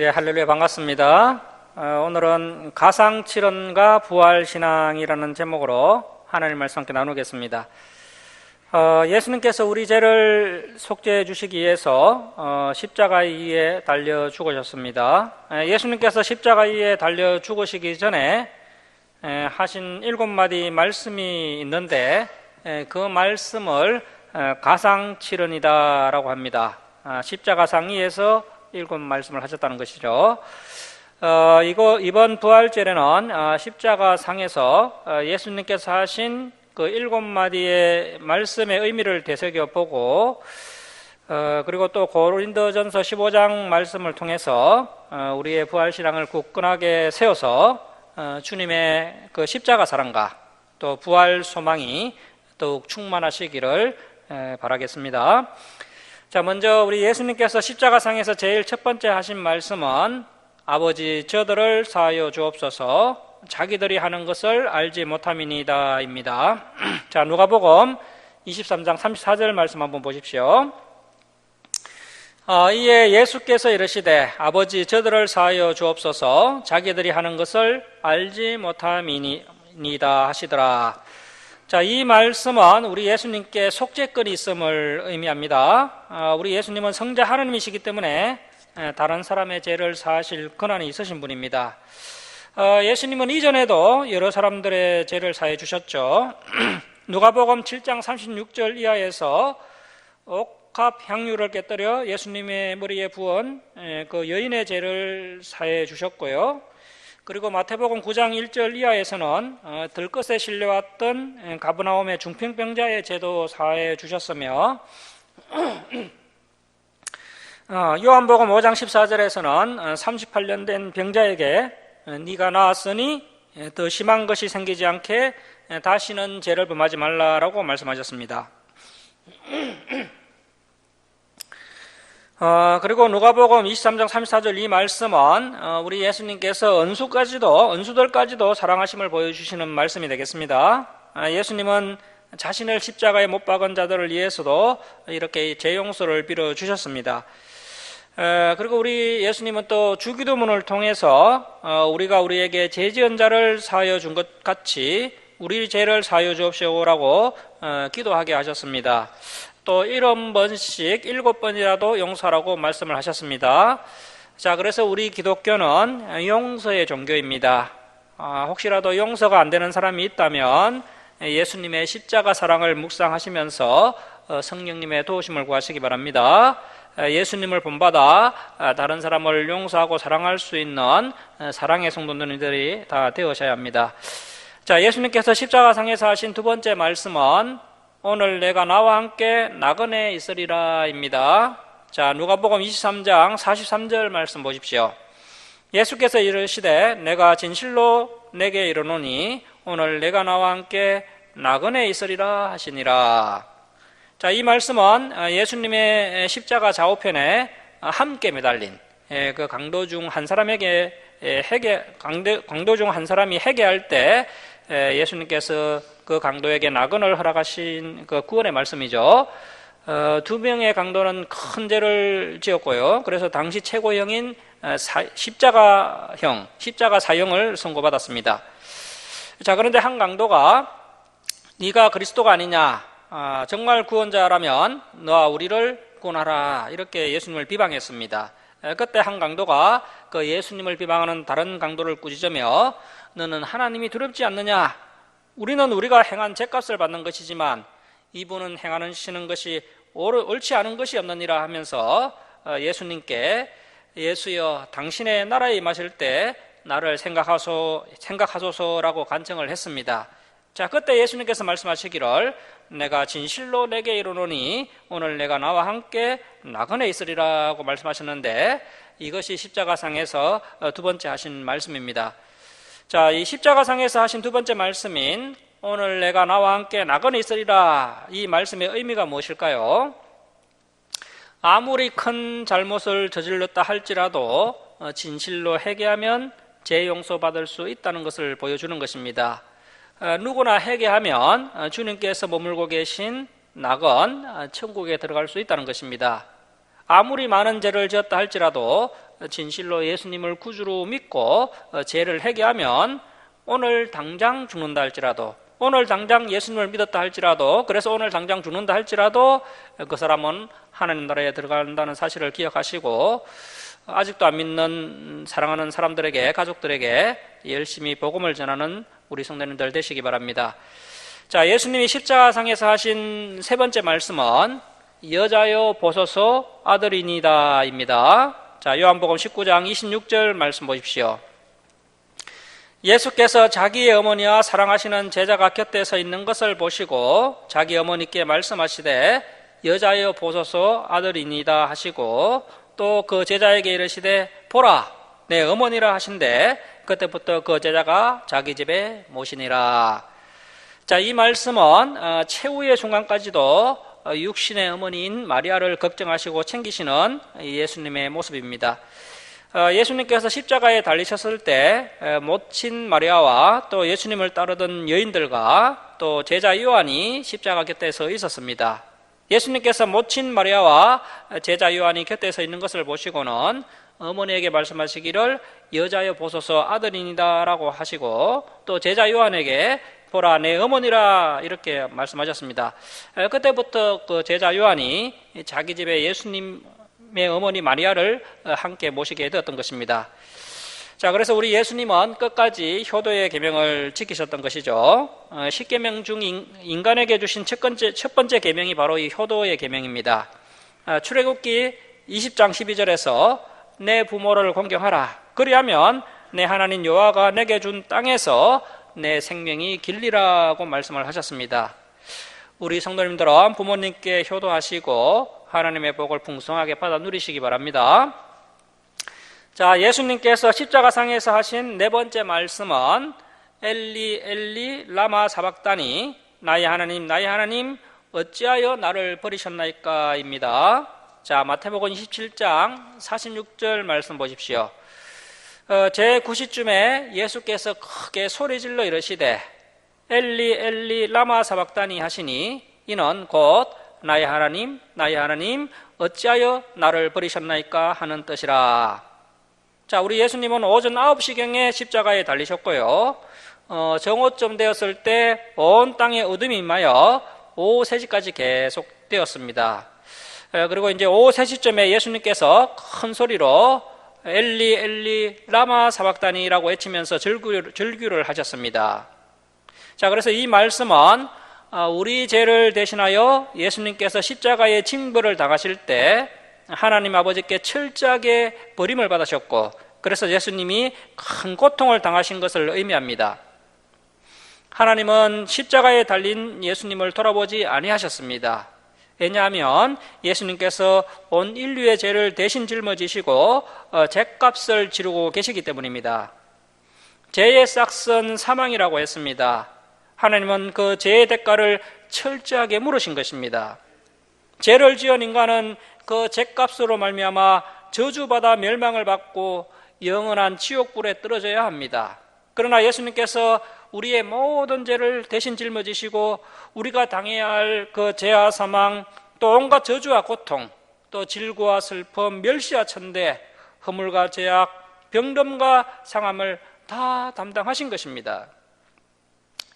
예, 할렐루야 반갑습니다. 어, 오늘은 가상칠언과 부활 신앙이라는 제목으로 하나님 말씀 함께 나누겠습니다. 어, 예수님께서 우리 죄를 속죄해 주시기 위해서 어, 십자가 위에 달려 죽으셨습니다. 에, 예수님께서 십자가 위에 달려 죽으시기 전에 에, 하신 일곱 마디 말씀이 있는데 에, 그 말씀을 에, 가상칠언이다라고 합니다. 아, 십자가상 위에서 일곱 말씀을 하셨다는 것이죠. 어, 이거 이번 부활절에는 어, 십자가 상에서 어, 예수님께서 하신 그 일곱 마디의 말씀의 의미를 되새겨 보고 어, 그리고 또 고린도전서 15장 말씀을 통해서 어, 우리의 부활 신앙을 굳건하게 세워서 어, 주님의 그 십자가 사랑과 또 부활 소망이 더욱 충만하시기를 에, 바라겠습니다. 자, 먼저 우리 예수님께서 십자가상에서 제일 첫 번째 하신 말씀은 아버지 저들을 사하여 주옵소서 자기들이 하는 것을 알지 못함이니다입니다. 자, 누가복음 23장 34절 말씀 한번 보십시오. 어, 이에 예수께서 이르시되 아버지 저들을 사하여 주옵소서 자기들이 하는 것을 알지 못함이니다 하시더라. 자, 이 말씀은 우리 예수님께 속죄권이 있음을 의미합니다. 아, 우리 예수님은 성자 하나님이시기 때문에 다른 사람의 죄를 사하실 권한이 있으신 분입니다. 어, 예수님은 이전에도 여러 사람들의 죄를 사해 주셨죠. 누가복음 7장 36절 이하에서 옥합 향유를 깨뜨려 예수님의 머리에 부은 그 여인의 죄를 사해 주셨고요. 그리고 마태복음 9장 1절 이하에서는 어, 들것에 실려왔던 가브나움의 중풍병자의 제도 사해 주셨으며 어, 요한복음 5장 14절에서는 38년 어, 된 병자에게 네가 나았으니 더 심한 것이 생기지 않게 다시는 죄를 범하지 말라라고 말씀하셨습니다. 어, 그리고 누가복음 23장 34절 이 말씀은 어, 우리 예수님께서 은수까지도 은수들까지도 사랑하심을 보여주시는 말씀이 되겠습니다. 아, 예수님은 자신을 십자가에 못 박은 자들을 위해서도 이렇게 재용서를 빌어 주셨습니다. 에, 그리고 우리 예수님은 또 주기도문을 통해서 어, 우리가 우리에게 죄지은 자를 사하여 준 것 같이 우리 죄를 사하여 주옵시오라고 어, 기도하게 하셨습니다. 또 일흔 번씩 일곱 번이라도 용서라고 말씀을 하셨습니다. 자, 그래서 우리 기독교는 용서의 종교입니다. 아, 혹시라도 용서가 안 되는 사람이 있다면 예수님의 십자가 사랑을 묵상하시면서 어, 성령님의 도우심을 구하시기 바랍니다. 예수님을 본받아 아, 다른 사람을 용서하고 사랑할 수 있는 어, 사랑의 성도들이 다 되어셔야 합니다. 자, 예수님께서 십자가상에서 하신 두 번째 말씀은 오늘 내가 나와 함께 나그네 있으리라입니다. 자, 누가복음 23장 43절 말씀 보십시오. 예수께서 이르시되 내가 진실로 내게 이르노니 오늘 내가 나와 함께 나그네 있으리라 하시니라. 자, 이 말씀은 예수님의 십자가 좌우편에 함께 매달린 예, 그 강도 중 한 사람에게 해계 강도, 강도 중한 사람이 해계할 때 예수님께서 그 강도에게 낙원을 허락하신 그 구원의 말씀이죠. 어, 두 명의 강도는 큰 죄를 지었고요. 그래서 당시 최고형인 어, 십자가형, 십자가 사형을 선고받았습니다. 자, 그런데 한 강도가 네가 그리스도가 아니냐, 아, 정말 구원자라면 너와 우리를 구원하라 이렇게 예수님을 비방했습니다. 그때 한 강도가 그 예수님을 비방하는 다른 강도를 꾸짖으며 너는 하나님이 두렵지 않느냐? 우리는 우리가 행한 죄값을 받는 것이지만 이분은 행하는 시는 것이 옳지 않은 것이 없느니라 하면서 어, 예수님께 예수여 당신의 나라에 임하실 때 나를 생각하소, 생각하소서라고 간청을 했습니다. 자, 그때 예수님께서 말씀하시기를 내가 진실로 내게 이르노니 오늘 내가 나와 함께 나그네 있으리라고 말씀하셨는데 이것이 십자가상에서 어, 두 번째 하신 말씀입니다. 자, 이 십자가상에서 하신 두 번째 말씀인 오늘 내가 나와 함께 나그네 있으리라 이 말씀의 의미가 무엇일까요? 아무리 큰 잘못을 저질렀다 할지라도 어, 진실로 회개하면 죄 용서받을 수 있다는 것을 보여주는 것입니다. 어, 누구나 회개하면 어, 주님께서 머물고 계신 낙원 천국에 들어갈 수 있다는 것입니다. 아무리 많은 죄를 지었다 할지라도 진실로 예수님을 구주로 믿고 어, 죄를 회개하면 오늘 당장 죽는다 할지라도 오늘 당장 예수님을 믿었다 할지라도 그래서 오늘 당장 죽는다 할지라도 그 사람은 하나님 나라에 들어간다는 사실을 기억하시고 아직도 안 믿는 사랑하는 사람들에게 가족들에게 열심히 복음을 전하는 우리 성도님들 되시기 바랍니다. 자, 예수님이 십자가상에서 하신 세 번째 말씀은 여자여 보소서 아들이니다입니다. 자, 요한복음 19장 26절 말씀 보십시오. 예수께서 자기의 어머니와 사랑하시는 제자가 곁에 서 있는 것을 보시고 자기 어머니께 말씀하시되 여자여 보소서 아들이니다 하시고 또 그 제자에게 이르시되 보라 내 어머니라 하신데 그때부터 그 제자가 자기 집에 모시니라. 자, 이 말씀은 어, 최후의 순간까지도 어, 육신의 어머니인 마리아를 걱정하시고 챙기시는 예수님의 모습입니다. 어, 예수님께서 십자가에 달리셨을 때 모친 마리아와 또 예수님을 따르던 여인들과 또 제자 요한이 십자가 곁에 서 있었습니다. 예수님께서 모친 마리아와 제자 요한이 곁에 서 있는 것을 보시고는 어머니에게 말씀하시기를 여자여 보소서 아들이니다라고 하시고 또 제자 요한에게 보라 내 어머니라 이렇게 말씀하셨습니다. 그때부터 그 제자 요한이 자기 집에 예수님의 어머니 마리아를 함께 모시게 되었던 것입니다. 자, 그래서 우리 예수님은 끝까지 효도의 계명을 지키셨던 것이죠. 어, 십계명 중 인간에게 주신 첫 번째 첫 번째 계명이 바로 이 효도의 계명입니다. 어, 출애굽기 20장 12절에서 내 부모를 공경하라. 그리하면 내 하나님 여호와가 내게 준 땅에서 내 생명이 길리라고 말씀을 하셨습니다. 우리 성도님들은 부모님께 효도하시고 하나님의 복을 풍성하게 받아 누리시기 바랍니다. 자, 예수님께서 십자가상에서 하신 네 번째 말씀은 엘리 엘리 라마 사박다니 나의 하나님 나의 하나님 어찌하여 나를 버리셨나이까입니다. 자, 마태복음 27장 46절 말씀 보십시오. 어, 제 9시쯤에 예수께서 크게 소리질러 이르시되 엘리 엘리 라마 사박다니 하시니 이는 곧 나의 하나님 나의 하나님 어찌하여 나를 버리셨나이까 하는 뜻이라. 자, 우리 예수님은 오전 9시경에 십자가에 달리셨고요. 어, 정오쯤 되었을 때 온 땅에 어둠이 임하여 오후 3시까지 계속 되었습니다. 그리고 이제 오후 3시쯤에 예수님께서 큰 소리로 엘리 엘리 라마 사박다니라고 외치면서 절규를, 절규를 하셨습니다. 자, 그래서 이 말씀은 아, 우리 죄를 대신하여 예수님께서 십자가의 징벌을 당하실 때 하나님 아버지께 철저하게 버림을 받으셨고 그래서 예수님이 큰 고통을 당하신 것을 의미합니다. 하나님은 십자가에 달린 예수님을 돌아보지 아니하셨습니다. 왜냐하면 예수님께서 온 인류의 죄를 대신 짊어지시고 어, 죄값을 지르고 계시기 때문입니다. 죄의 싹선 사망이라고 했습니다. 하나님은 그 죄의 대가를 철저하게 물으신 것입니다. 죄를 지은 인간은 그 죄값으로 말미암아 저주받아 멸망을 받고 영원한 지옥불에 떨어져야 합니다. 그러나 예수님께서 우리의 모든 죄를 대신 짊어지시고 우리가 당해야 할 그 죄와 사망 또 온갖 저주와 고통 또 질고와 슬픔 멸시와 천대 허물과 죄악 병름과 상함을 다 담당하신 것입니다.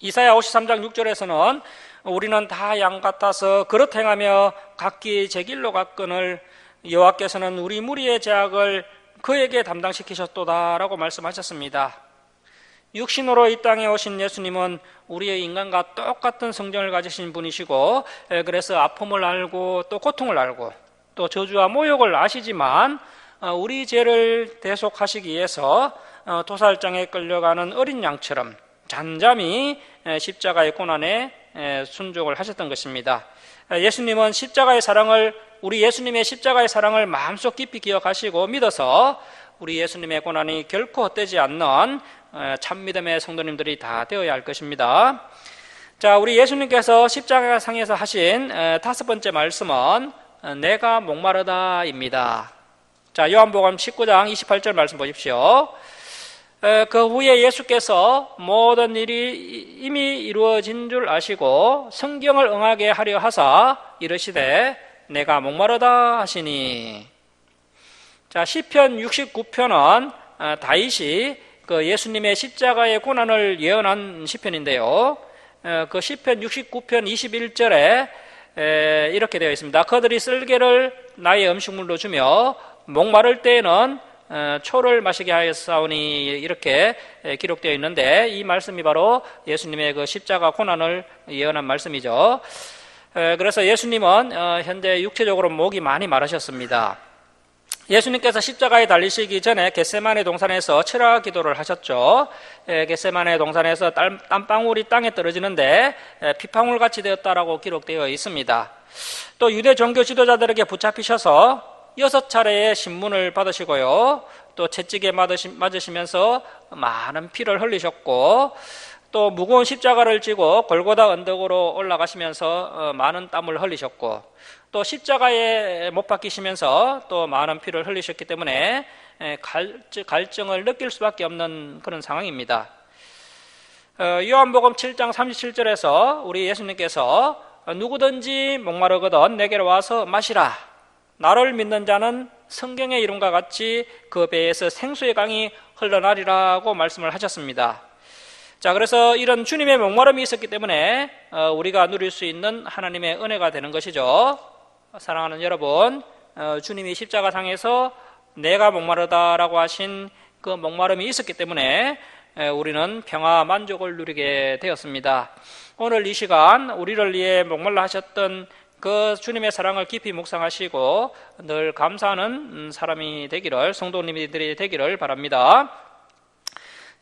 이사야 53장 6절에서는 우리는 다 양 같아서 그렇 행하며 각기 제 길로 갔건을 여호와께서는 우리 무리의 죄악을 그에게 담당시키셨도다라고 말씀하셨습니다. 육신으로 이 땅에 오신 예수님은 우리의 인간과 똑같은 성정을 가지신 분이시고 그래서 아픔을 알고 또 고통을 알고 또 저주와 모욕을 아시지만 어, 우리 죄를 대속하시기 위해서 어, 도살장에 끌려가는 어린 양처럼 잔잠히 십자가의 고난에 순종을 하셨던 것입니다. 예수님은 십자가의 사랑을 우리 예수님의 십자가의 사랑을 마음속 깊이 기억하시고 믿어서 우리 예수님의 고난이 결코 헛되지 않는 참 믿음의 성도님들이 다 되어야 할 것입니다. 자, 우리 예수님께서 십자가 상에서 하신 다섯 번째 말씀은 내가 목마르다입니다. 자, 요한복음 19장 28절 말씀 보십시오. 그 후에 예수께서 모든 일이 이미 이루어진 줄 아시고 성경을 응하게 하려 하사 이르시되 내가 목마르다 하시니 자 시편 69편은 아, 다윗이 그 예수님의 십자가의 고난을 예언한 시편인데요. 어, 그 시편 69편 21절에 이렇게 되어 있습니다. 그들이 쓸개를 나의 음식물로 주며 목마를 때에는 어, 초를 마시게 하였사오니 이렇게 기록되어 있는데 이 말씀이 바로 예수님의 그 십자가 고난을 예언한 말씀이죠. 그래서 예수님은 어, 현재 육체적으로 목이 많이 마르셨습니다. 예수님께서 십자가에 달리시기 전에 겟세마네 동산에서 철학 기도를 하셨죠. 겟세마네 동산에서 땀방울이 땅에 떨어지는데 피방울 같이 되었다라고 기록되어 있습니다. 또 유대 종교 지도자들에게 붙잡히셔서 여섯 차례의 신문을 받으시고요. 또 채찍에 맞으시면서 많은 피를 흘리셨고 또 무거운 십자가를 지고 골고다 언덕으로 올라가시면서 어, 많은 땀을 흘리셨고 또 십자가에 못 박히시면서 또 많은 피를 흘리셨기 때문에 갈증을 느낄 수밖에 없는 그런 상황입니다. 어, 요한복음 7장 37절에서 우리 예수님께서 누구든지 목마르거든 내게로 와서 마시라 나를 믿는 자는 성경의 이름과 같이 그 배에서 생수의 강이 흘러나리라고 말씀을 하셨습니다. 자, 그래서 이런 주님의 목마름이 있었기 때문에 어, 우리가 누릴 수 있는 하나님의 은혜가 되는 것이죠. 사랑하는 여러분, 어, 주님이 십자가상에서 내가 목마르다라고 하신 그 목마름이 있었기 때문에 우리는 평화 만족을 누리게 되었습니다. 오늘 이 시간 우리를 위해 목말라 하셨던 그 주님의 사랑을 깊이 묵상하시고 늘 감사하는 음, 사람이 되기를 성도님들이 되기를 바랍니다.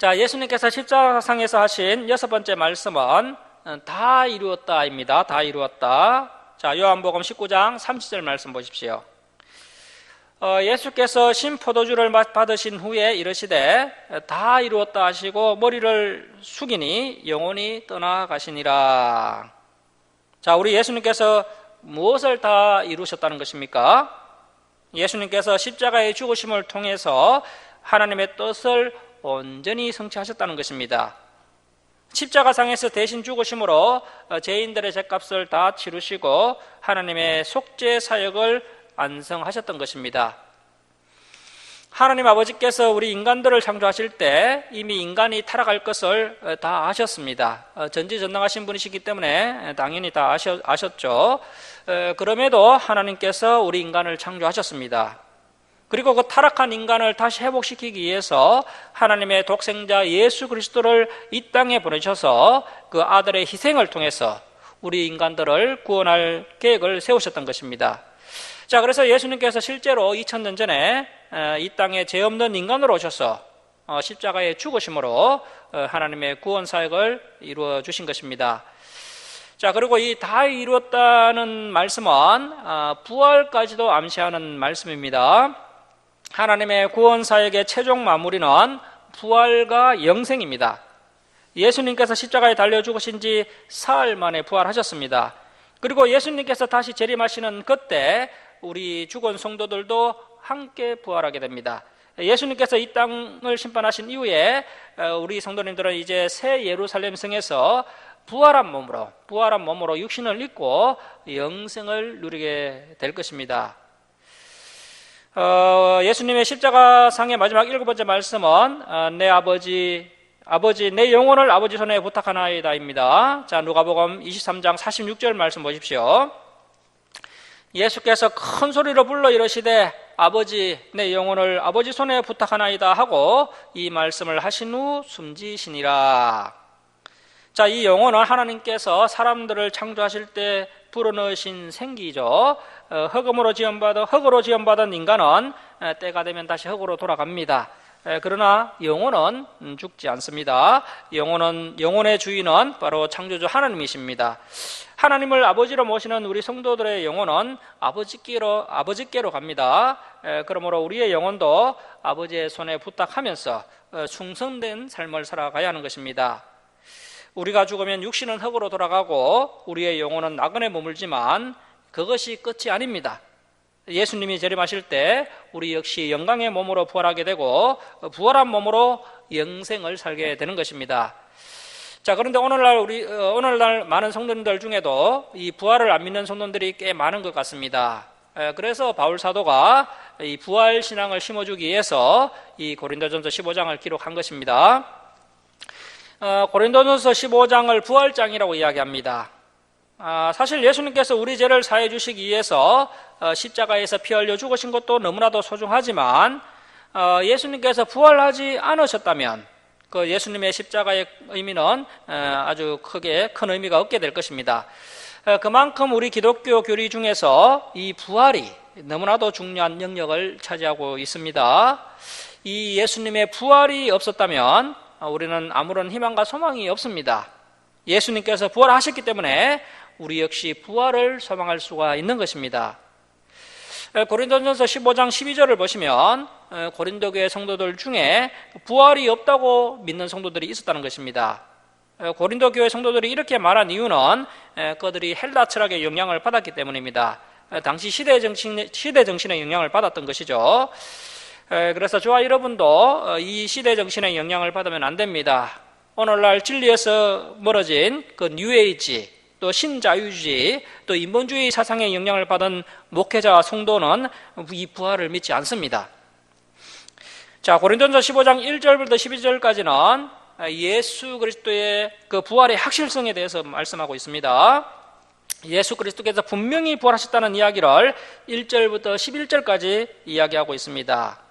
자, 예수님께서 십자가상에서 하신 여섯 번째 말씀은 음, 다 이루었다입니다. 다 이루었다. 자, 요한복음 19장 30절 말씀 보십시오. 어, 예수께서 신포도주를 받으신 후에 이르시되 다 이루었다 하시고 머리를 숙이니 영혼이 떠나가시니라. 자, 우리 예수님께서 무엇을 다 이루셨다는 것입니까? 예수님께서 십자가의 죽으심을 통해서 하나님의 뜻을 온전히 성취하셨다는 것입니다. 십자가상에서 대신 죽으심으로 죄인들의 죄값을 다 치르시고 하나님의 속죄 사역을 완성하셨던 것입니다. 하나님 아버지께서 우리 인간들을 창조하실 때 이미 인간이 타락할 것을 어, 다 아셨습니다. 어, 전지전능하신 분이시기 때문에 당연히 다 아셨, 죠 어, 그럼에도 하나님께서 우리 인간을 창조하셨습니다. 그리고 그 타락한 인간을 다시 회복시키기 위해서 하나님의 독생자 예수 그리스도를 이 땅에 보내셔서 그 아들의 희생을 통해서 우리 인간들을 구원할 계획을 세우셨던 것입니다. 자, 그래서 예수님께서 실제로 2000년 전에 이 땅에 죄 없는 인간으로 오셔서 어, 십자가에 죽으심으로 어, 하나님의 구원 사역을 이루어 주신 것입니다. 자, 그리고 이 다 이루었다는 말씀은 아, 부활까지도 암시하는 말씀입니다. 하나님의 구원 사역의 최종 마무리는 부활과 영생입니다. 예수님께서 십자가에 달려 죽으신 지 사흘 만에 부활하셨습니다. 그리고 예수님께서 다시 재림하시는 그때 우리 죽은 성도들도 함께 부활하게 됩니다. 예수님께서 이 땅을 심판하신 이후에 어, 우리 성도님들은 이제 새 예루살렘 성에서 부활한 몸으로 부활한 몸으로 육신을 입고 영생을 누리게 될 것입니다. 어, 예수님의 십자가상의 마지막 일곱 번째 말씀은 어, 내 아버지 아버지 내 영혼을 아버지 손에 부탁하나이다입니다. 자 누가복음 23장 46절 말씀 보십시오. 예수께서 큰 소리로 불러 이러시되 아버지 내 영혼을 아버지 손에 부탁하나이다 하고 이 말씀을 하신 후 숨지시니라. 자, 이 영혼은 하나님께서 사람들을 창조하실 때 불어넣으신 생기죠. 어, 흑음으로 지원받은 흑으로 지원받은 인간은 때가 되면 다시 흑으로 돌아갑니다. 그러나 영혼은 음, 죽지 않습니다. 영혼은 영혼의 주인은 바로 창조주 하나님이십니다. 하나님을 아버지로 모시는 우리 성도들의 영혼은 아버지께로 아버지께로 갑니다. 그러므로 우리의 영혼도 아버지의 손에 부탁하면서 어, 충성된 삶을 살아가야 하는 것입니다. 우리가 죽으면 육신은 흙으로 돌아가고 우리의 영혼은 나그네 머물지만 그것이 끝이 아닙니다. 예수님이 재림하실 때 우리 역시 영광의 몸으로 부활하게 되고 부활한 몸으로 영생을 살게 되는 것입니다. 자, 그런데 오늘날 우리 어, 오늘날 많은 성도님들 중에도 이 부활을 안 믿는 성도들이 꽤 많은 것 같습니다. 에, 그래서 바울 사도가 이 부활 신앙을 심어주기 위해서 이 고린도전서 15장을 기록한 것입니다. 어, 고린도전서 15장을 부활장이라고 이야기합니다. 아, 사실 예수님께서 우리 죄를 사해 주시기 위해서 어, 십자가에서 피 흘려 죽으신 것도 너무나도 소중하지만 어, 예수님께서 부활하지 않으셨다면 그 예수님의 십자가의 의미는 어, 아주 크게 큰 의미가 없게 될 것입니다. 어, 그만큼 우리 기독교 교리 중에서 이 부활이 너무나도 중요한 영역을 차지하고 있습니다. 이 예수님의 부활이 없었다면 우리는 아무런 희망과 소망이 없습니다. 예수님께서 부활하셨기 때문에 우리 역시 부활을 소망할 수가 있는 것입니다. 고린도전서 15장 12절을 보시면 고린도 교회 성도들 중에 부활이 없다고 믿는 성도들이 있었다는 것입니다. 고린도 교회 성도들이 이렇게 말한 이유는 그들이 헬라 철학의 영향을 받았기 때문입니다. 당시 시대 정신 시대 정신의 영향을 받았던 것이죠. 그래서 저와 여러분도 어, 이 시대 정신의 영향을 받으면 안 됩니다. 오늘날 진리에서 멀어진 그 뉴에이지 또 신자유주의, 또 인본주의 사상의 영향을 받은 목회자와 성도는 이 부활을 믿지 않습니다. 자, 고린도전서 15장 1절부터 12절까지는 예수 그리스도의 그 부활의 확실성에 대해서 말씀하고 있습니다. 예수 그리스도께서 분명히 부활하셨다는 이야기를 1절부터 11절까지 이야기하고 있습니다.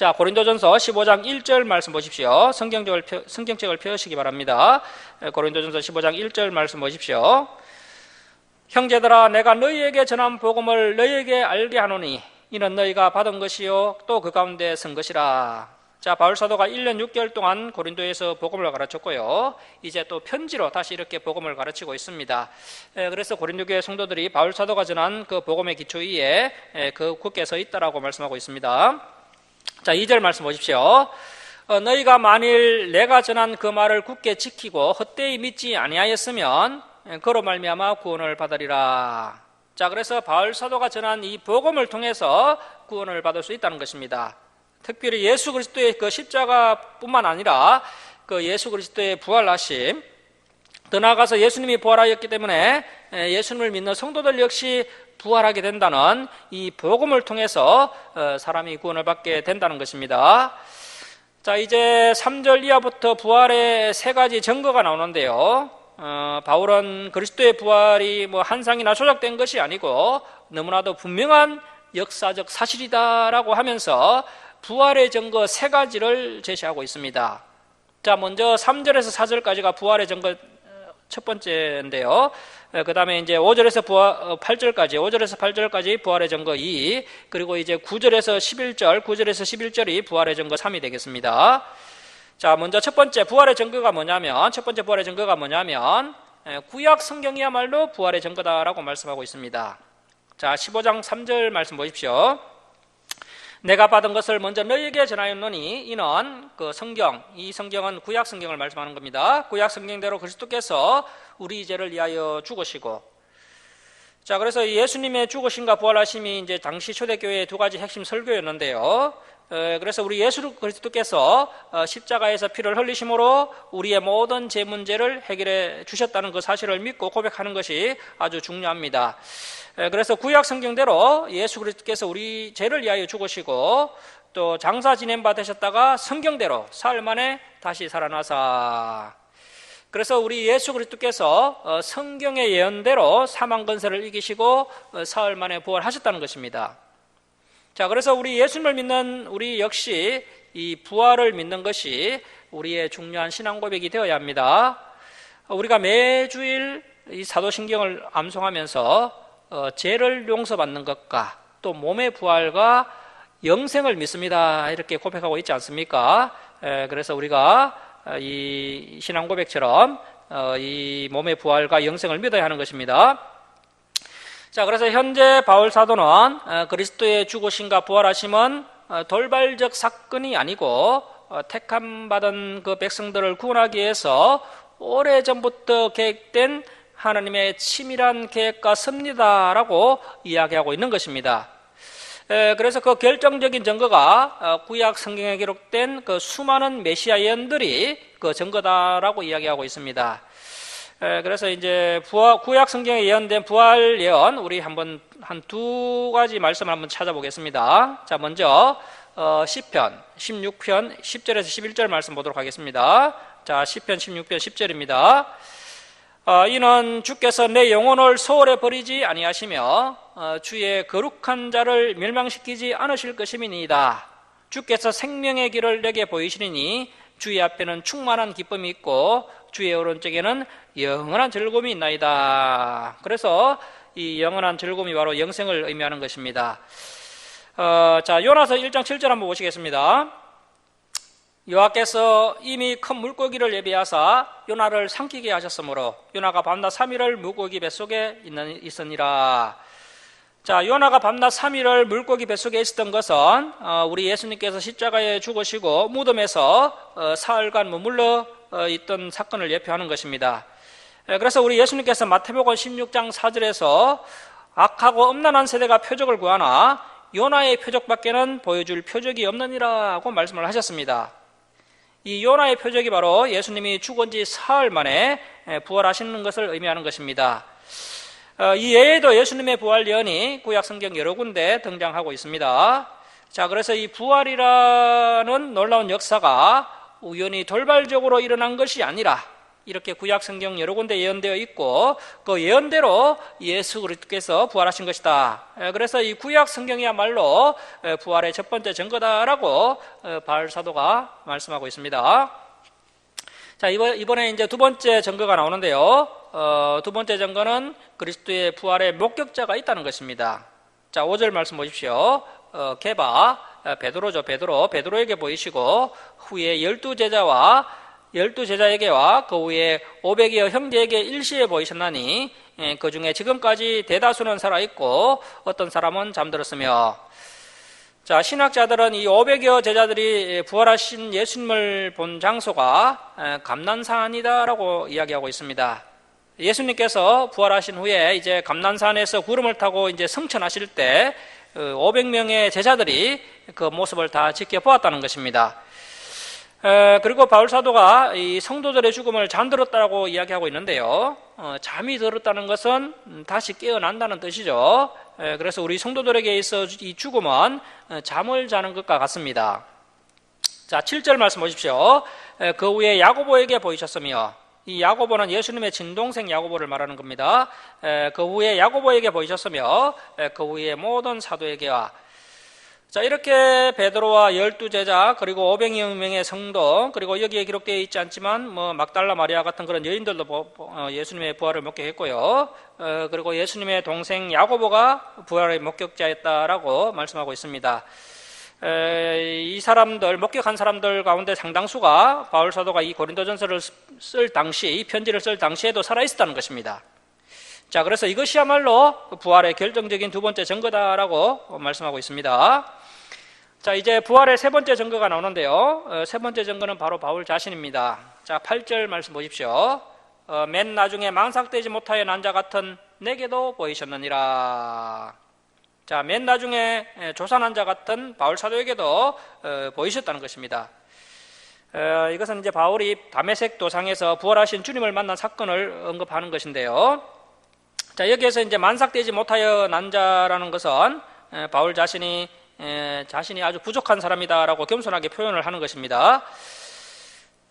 자, 고린도전서 15장 1절 말씀 보십시오. 성경책을, 펴, 성경책을 펴시기 바랍니다. 고린도전서 15장 1절 말씀 보십시오. 형제들아, 내가 너희에게 전한 복음을 너희에게 알게 하노니 이는 너희가 받은 것이요 또 그 가운데 선 것이라. 자, 바울 사도가 1년 6개월 동안 고린도에서 복음을 가르쳤고요. 이제 또 편지로 다시 이렇게 복음을 가르치고 있습니다. 그래서 고린도 교회 성도들이 바울 사도가 전한 그 복음의 기초 위에 그 굳게 서 있다라고 말씀하고 있습니다. 자, 2절 말씀 보십시오. 어, 너희가 만일 내가 전한 그 말을 굳게 지키고 헛되이 믿지 아니하였으면 예, 그로 말미암아 구원을 받으리라. 자, 그래서 바울 사도가 전한 이 복음을 통해서 구원을 받을 수 있다는 것입니다. 특별히 예수 그리스도의 그 십자가뿐만 아니라 그 예수 그리스도의 부활하심, 더 나아가서 예수님이 부활하였기 때문에 예, 예수님을 믿는 성도들 역시 부활하게 된다는 이 복음을 통해서 어, 사람이 구원을 받게 된다는 것입니다. 자, 이제 3절 이하부터 부활의 세 가지 증거가 나오는데요. 어, 바울은 그리스도의 부활이 뭐 한상이나 조작된 것이 아니고 너무나도 분명한 역사적 사실이다라고 하면서 부활의 증거 세 가지를 제시하고 있습니다. 자, 먼저 3절에서 4절까지가 부활의 증거 첫 번째인데요. 그 다음에 이제 5절에서 부활, 8절까지, 어, 5절에서 8절까지 부활의 증거 2, 그리고 이제 9절에서 11절, 9절에서 11절이 부활의 증거 3이 되겠습니다. 자, 먼저 첫 번째 부활의 증거가 뭐냐면, 첫 번째 부활의 증거가 뭐냐면, 구약 성경이야말로 부활의 증거다라고 말씀하고 있습니다. 자, 15장 3절 말씀 보십시오. 내가 받은 것을 먼저 너희에게 전하였노니 이는 그 성경 이 성경은 구약 성경을 말씀하는 겁니다. 구약 성경대로 그리스도께서 우리 죄를 위하여 죽으시고 자 그래서 예수님의 죽으심과 부활하심이 이제 당시 초대교회의 두 가지 핵심 설교였는데요. 그래서 우리 예수 그리스도께서 어, 십자가에서 피를 흘리심으로 우리의 모든 죄 문제를 해결해 주셨다는 그 사실을 믿고 고백하는 것이 아주 중요합니다. 그래서 구약 성경대로 예수 그리스도께서 우리 죄를 위하여 죽으시고 또 장사 바 되셨다가 성경대로 사흘 만에 다시 살아나사 그래서 우리 예수 그리스도께서 어, 성경의 예언대로 사망 건설을 이기시고 어, 사흘 만에 부활하셨다는 것입니다. 자, 그래서 우리 예수님을 믿는 우리 역시 이 부활을 믿는 것이 우리의 중요한 신앙 고백이 되어야 합니다. 우리가 매주일 이 사도신경을 암송하면서 어, 죄를 용서받는 것과 또 몸의 부활과 영생을 믿습니다. 이렇게 고백하고 있지 않습니까? 에, 그래서 우리가 어, 이 신앙 고백처럼 어, 이 몸의 부활과 영생을 믿어야 하는 것입니다. 자, 그래서 현재 바울 사도는 어, 그리스도의 죽으심과 부활하심은 어, 돌발적 사건이 아니고 어, 택함 받은 그 백성들을 구원하기 위해서 오래 전부터 계획된 하나님의 치밀한 계획과 섭리다라고 이야기하고 있는 것입니다. 에, 그래서 그 결정적인 증거가 어, 구약 성경에 기록된 그 수많은 메시아 예언들이 그 증거다라고 이야기하고 있습니다. 에, 그래서 이제 구약 성경에 예언된 부활 예언 우리 한번 한 두 가지 말씀을 한번 찾아보겠습니다. 자, 먼저 어, 시편 16편 10절에서 11절 말씀 보도록 하겠습니다. 자, 시편 16편 10절입니다. 어, 이는 주께서 내 영혼을 소홀에 버리지 아니하시며 어, 주의 거룩한 자를 멸망시키지 않으실 것임이니이다. 주께서 생명의 길을 내게 보이시리니 주의 앞에는 충만한 기쁨이 있고 주의 오른쪽에는 영원한 즐거움이 있나이다. 그래서 이 영원한 즐거움이 바로 영생을 의미하는 것입니다. 어, 자, 요나서 1장 7절 한번 보시겠습니다. 여호와께서 이미 큰 물고기를 예비하사 요나를 삼키게 하셨으므로 요나가 밤낮 3일을 물고기 뱃속에 있는, 있으니라. 자, 요나가 밤낮 3일을 물고기 뱃속에 있었던 것은 어, 우리 예수님께서 십자가에 죽으시고 무덤에서 어, 사흘간 머물러 어, 있던 사건을 예표하는 것입니다. 예, 그래서 우리 예수님께서 마태복음 16장 4절에서 악하고 엄난한 세대가 표적을 구하나 요나의 표적밖에는 보여줄 표적이 없느니라고 말씀을 하셨습니다. 이 요나의 표적이 바로 예수님이 죽은 지 사흘 만에 부활하시는 것을 의미하는 것입니다. 어, 이 외에도 예수님의 부활 예언이 구약 성경 여러 군데 등장하고 있습니다. 자, 그래서 이 부활이라는 놀라운 역사가 우연히 돌발적으로 일어난 것이 아니라 이렇게 구약 성경 여러 군데 예언되어 있고 그 예언대로 예수 그리스도께서 부활하신 것이다. 그래서 이 구약 성경이야말로 부활의 첫 번째 증거다라고 바울 사도가 말씀하고 있습니다. 자 이번에 이제 두 번째 증거가 나오는데요. 어, 두 번째 증거는 그리스도의 부활의 목격자가 있다는 것입니다. 자 5절 말씀 보십시오. 어, 게바 베드로죠 베드로 베드로에게 보이시고 후에 열두 제자와 열두 제자에게와 그 후에 오백여 형제에게 일시에 보이셨나니 예, 그 중에 지금까지 대다수는 살아있고 어떤 사람은 잠들었으며 자 신학자들은 이 오백여 제자들이 부활하신 예수님을 본 장소가 예, 감난산이다라고 이야기하고 있습니다. 예수님께서 부활하신 후에 이제 감난산에서 구름을 타고 이제 성천하실 때 500명의 그 제자들이 그 모습을 다 지켜보았다는 것입니다. 그리고 바울 사도가 이 성도들의 죽음을 잠들었다고 이야기하고 있는데요. 어, 잠이 들었다는 것은 다시 깨어난다는 뜻이죠. 그래서 우리 성도들에게 있어 이 죽음은 어, 잠을 자는 것과 같습니다. 자, 7절 말씀 보십시오. 그 후에 야고보에게 보이셨으며 이 야고보는 예수님의 진동생 야고보를 말하는 겁니다. 그 후에 야고보에게 보이셨으며 그 후에 모든 사도에게와 자, 이렇게 베드로와 열두 제자, 그리고 500여 명의 성도, 그리고 여기에 기록되어 있지 않지만, 뭐, 막달라 마리아 같은 그런 여인들도 어, 예수님의 부활을 목격했고요. 어, 그리고 예수님의 동생 야고보가 부활의 목격자였다라고 말씀하고 있습니다. 이 사람들, 목격한 사람들 가운데 상당수가 바울 사도가 이 고린도전서를 쓸 당시, 이 편지를 쓸 당시에도 살아있었다는 것입니다. 자, 그래서 이것이야말로 부활의 결정적인 두 번째 증거다라고 말씀하고 있습니다. 자, 이제 부활의 세 번째 증거가 나오는데요. 어, 세 번째 증거는 바로 바울 자신입니다. 자, 8절 말씀 보십시오. 어, 맨 나중에 망삭되지 못하여 난자 같은 내게도 보이셨느니라. 자, 맨 나중에 조산한 자 같은 바울 사도에게도 어, 보이셨다는 것입니다. 어, 이것은 이제 바울이 담에색 도상에서 부활하신 주님을 만난 사건을 언급하는 것인데요. 자, 여기에서 이제 만삭되지 못하여 난 자라는 것은 바울 자신이 자신이 아주 부족한 사람이다라고 겸손하게 표현을 하는 것입니다.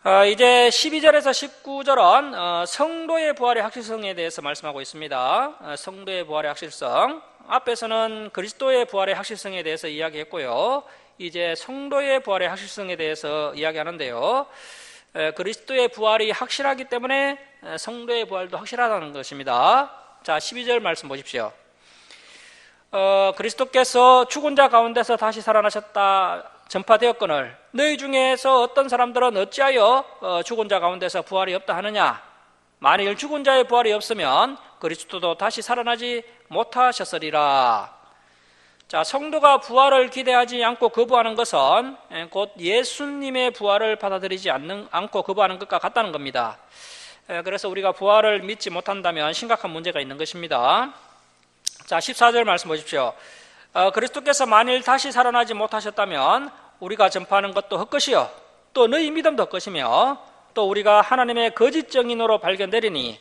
어, 이제 12절에서 19절은 어, 성도의 부활의 확실성에 대해서 말씀하고 있습니다. 어, 성도의 부활의 확실성. 앞에서는 그리스도의 부활의 확실성에 대해서 이야기했고요. 이제 성도의 부활의 확실성에 대해서 이야기하는데요. 그리스도의 부활이 확실하기 때문에 성도의 부활도 확실하다는 것입니다. 자, 12절 말씀 보십시오. 어, 그리스도께서 죽은 자 가운데서 다시 살아나셨다 전파되었거늘 너희 중에서 어떤 사람들은 어찌하여 어, 죽은 자 가운데서 부활이 없다 하느냐? 만일 죽은 자의 부활이 없으면 그리스도도 다시 살아나지 못하셨으리라. 자 성도가 부활을 기대하지 않고 거부하는 것은 곧 예수님의 부활을 받아들이지 않는, 않고 거부하는 것과 같다는 겁니다. 그래서 우리가 부활을 믿지 못한다면 심각한 문제가 있는 것입니다 자, 14절 말씀 보십시오. 어, 그리스도께서 만일 다시 살아나지 못하셨다면 우리가 전파하는 것도 헛것이요 또 너희 믿음도 헛것이며 또 우리가 하나님의 거짓 정인으로 발견되리니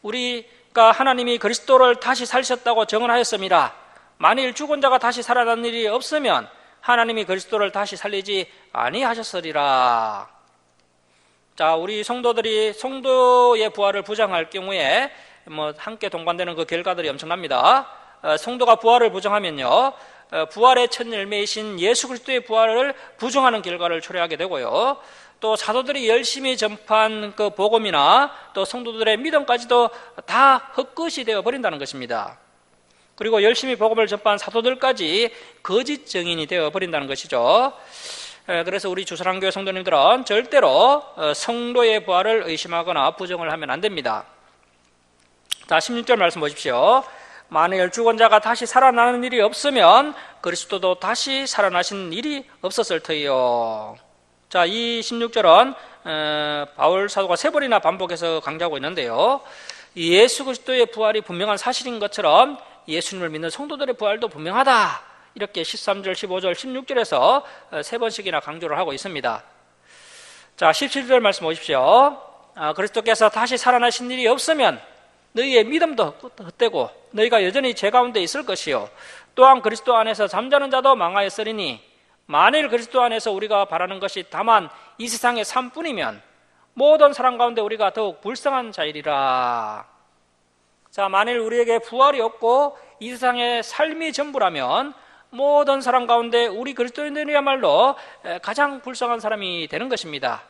우리가 하나님이 그리스도를 다시 살셨다고 정언하였습니다. 만일 죽은 자가 다시 살아난 일이 없으면 하나님이 그리스도를 다시 살리지 아니하셨으리라. 자, 우리 성도들이 성도의 부활을 부정할 경우에 뭐 함께 동반되는 그 결과들이 엄청납니다. 어, 성도가 부활을 부정하면요, 어, 부활의 첫 열매이신 예수 그리스도의 부활을 부정하는 결과를 초래하게 되고요. 또 사도들이 열심히 전파한 그 복음이나 또 성도들의 믿음까지도 다 헛것이 되어 버린다는 것입니다. 그리고 열심히 복음을 전파한 사도들까지 거짓 증인이 되어 버린다는 것이죠. 에, 그래서 우리 주사랑교회 성도님들은 절대로 어, 성도의 부활을 의심하거나 부정을 하면 안 됩니다. 자, 16절 말씀 보십시오. 만일 죽은 자가 다시 살아나는 일이 없으면 그리스도도 다시 살아나신 일이 없었을 터이요. 자, 이 16절은 어, 바울 사도가 세 번이나 반복해서 강조하고 있는데요. 이 예수 그리스도의 부활이 분명한 사실인 것처럼 예수님을 믿는 성도들의 부활도 분명하다. 이렇게 13절, 15절, 16절에서 어, 세 번씩이나 강조를 하고 있습니다. 자, 17절 말씀 보십시오. 아, 그리스도께서 다시 살아나신 일이 없으면 너희의 믿음도 헛되고 너희가 여전히 죄 가운데 있을 것이요. 또한 그리스도 안에서 잠자는 자도 망하였으리니 만일 그리스도 안에서 우리가 바라는 것이 다만 이 세상의 삶뿐이면 모든 사람 가운데 우리가 더욱 불쌍한 자이리라. 자, 만일 우리에게 부활이 없고 이 세상의 삶이 전부라면 모든 사람 가운데 우리 그리스도인들이야말로 가장 불쌍한 사람이 되는 것입니다.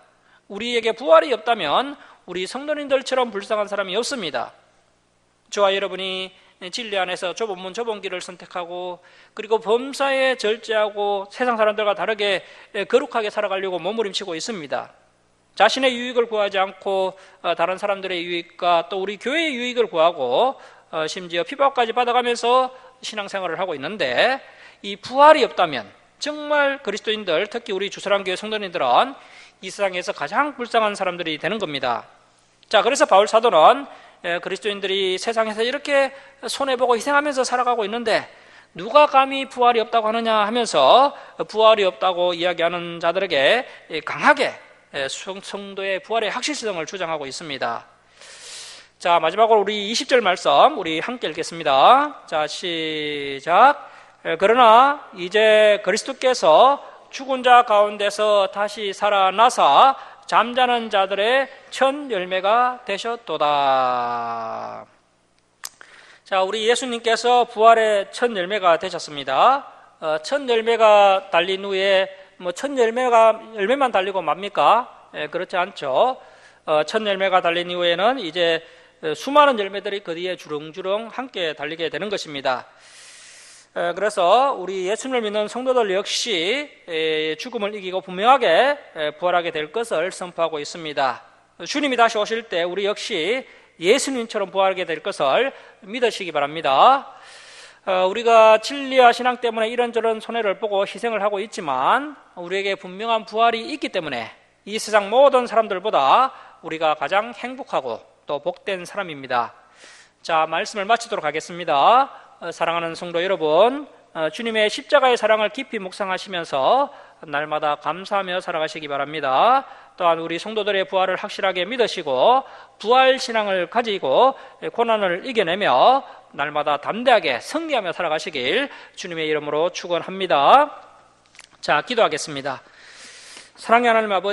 우리에게 부활이 없다면 우리 성도님들처럼 불쌍한 사람이 없습니다. 저와 여러분이 진리 안에서 좁은 문 좁은 길을 선택하고 그리고 범사에 절제하고 세상 사람들과 다르게 거룩하게 살아가려고 몸부림치고 있습니다. 자신의 유익을 구하지 않고 어, 다른 사람들의 유익과 또 우리 교회의 유익을 구하고 어, 심지어 피박까지 받아가면서 신앙생활을 하고 있는데 이 부활이 없다면 정말 그리스도인들 특히 우리 주사랑교회 성도님들은 이 세상에서 가장 불쌍한 사람들이 되는 겁니다. 자, 그래서 바울 사도는 그리스도인들이 세상에서 이렇게 손해보고 희생하면서 살아가고 있는데 누가 감히 부활이 없다고 하느냐 하면서 부활이 없다고 이야기하는 자들에게 강하게 성도의 부활의 확실성을 주장하고 있습니다. 자, 마지막으로 우리 20절 말씀 우리 함께 읽겠습니다. 자, 시작. 그러나 이제 그리스도께서 죽은 자 가운데서 다시 살아나사 잠자는 자들의 첫 열매가 되셨도다. 자, 우리 예수님께서 부활의 첫 열매가 되셨습니다. 어, 첫 열매가 달린 후에 뭐 첫 열매가 열매만 달리고 맙니까? 예, 그렇지 않죠. 어, 첫 열매가 달린 이후에는 이제 수많은 열매들이 그 뒤에 주렁주렁 함께 달리게 되는 것입니다. 그래서 우리 예수님을 믿는 성도들 역시 죽음을 이기고 분명하게 부활하게 될 것을 선포하고 있습니다. 주님이 다시 오실 때 우리 역시 예수님처럼 부활하게 될 것을 믿으시기 바랍니다. 어, 우리가 진리와 신앙 때문에 이런저런 손해를 보고 희생을 하고 있지만 우리에게 분명한 부활이 있기 때문에 이 세상 모든 사람들보다 우리가 가장 행복하고 또 복된 사람입니다. 자, 말씀을 마치도록 하겠습니다. 어, 사랑하는 성도 여러분, 어, 주님의 십자가의 사랑을 깊이 묵상하시면서 날마다 감사하며 살아가시기 바랍니다. 또한 우리 성도들의 부활을 확실하게 믿으시고 부활 신앙을 가지고 고난을 이겨내며 날마다 담대하게 승리하며 살아가시길 주님의 이름으로 축원합니다. 자, 기도하겠습니다. 사랑의 하나님 아버지